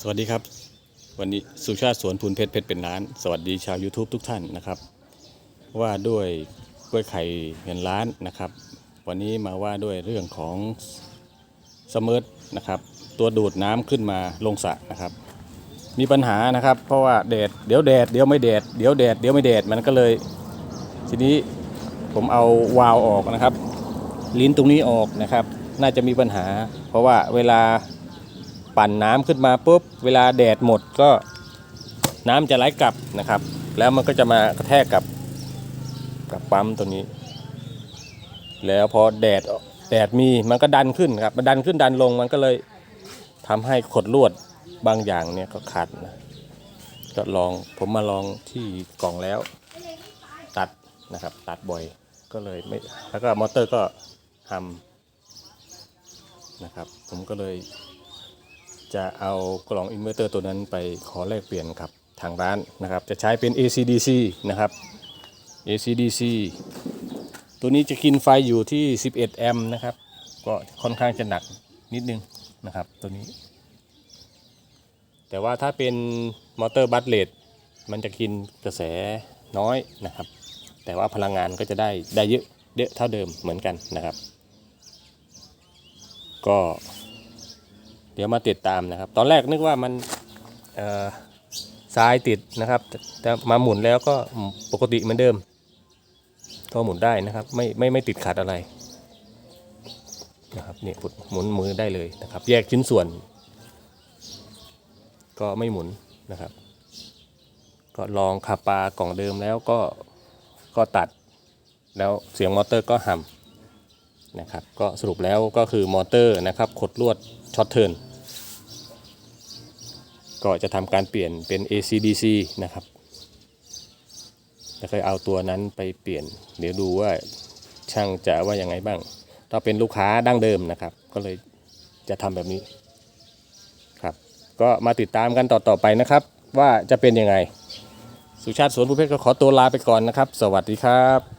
สวัสดีครับ วันนี้สุชาติสวนพูนเพชรเพชรเป็นล้าน สวัสดีชาว YouTube ทุกท่านนะครับ ว่าด้วยกล้วยไข่เงินล้านนะครับ วันนี้มาว่าด้วยเรื่องของสมิร์ทนะครับ ตัวดูดน้ำขึ้นมาลงสระนะครับ มีปัญหานะครับ เพราะว่าแดดเดี๋ยวแดดเดี๋ยวไม่แดดเดี๋ยวแดดเดี๋ยวไม่แดดมันก็เลย ทีนี้ผมเอาวาล์วออกนะครับ ลิ้นตรงนี้ออกนะครับ น่าจะมีปัญหา เพราะว่าเวลา ปั่นน้ำขึ้นมาปุ๊บเวลาแดดหมดก็น้ำจะไหลกลับนะครับ แล้วมันก็จะมากระแทกกับกับปั๊มตัวนี้ แล้วพอแดดแดดมีมันก็ดันขึ้นครับมันดันขึ้นดันลงมันก็เลยทำให้ขดลวดบางอย่างเนี่ยก็ขาดนะก็ลองผมมาลองที่กล่องแล้ว ตัดนะครับ ตัดบ่อยก็เลยไม่แล้วก็มอเตอร์ก็ทำนะครับ ผมก็เลย จะเอากล่องอินเวอร์เตอร์ตัวนั้นไปขอแลกเปลี่ยนกับทางร้านนะครับ จะใช้เป็น ACDC นะครับ ACDC ตัวนี้จะกินไฟอยู่ที่ 11 แอมป์นะครับ ก็ค่อนข้างจะหนักนิดนึงนะครับตัวนี้ แต่ว่าถ้าเป็นมอเตอร์บัตเลดมันจะกินกระแสน้อยนะครับ แต่ว่าพลังงานก็จะได้ได้เยอะเยอะเท่าเดิมเหมือนกันนะครับ ก็ เดี๋ยวมาติดตามนะครับ ตอนแรกนึกว่ามันทรายติดนะครับ แต่มาหมุนแล้วก็ปกติเหมือนเดิมก็หมุนได้นะครับ ไม่ไม่ไม่ติดขัดอะไรนะครับเนี่ยหมุนมือได้เลยนะครับ แยกชิ้นส่วน ก็ไม่หมุนนะครับ ก็ลองขับปลากล่องเดิมแล้วก็ก็ตัด แล้วเสียงมอเตอร์ก็ห่ำ นะครับก็สรุปแล้วก็คือมอเตอร์นะครับขดลวดช็อตเทิร์นก็จะทำการเปลี่ยนเป็น ACDC นะครับแล้วค่อยเอาตัวนั้นไปเปลี่ยน เดี๋ยวดูว่าช่างจะว่ายังไงบ้าง ถ้าเป็นลูกค้าดั้งเดิมนะครับ ก็เลยจะทำแบบนี้ครับ ก็มาติดตามกันต่อๆไปนะครับ ว่าจะเป็นยังไง สุชาติสวนผู้เพชรก็ขอตัวลาไปก่อนนะครับ สวัสดีครับ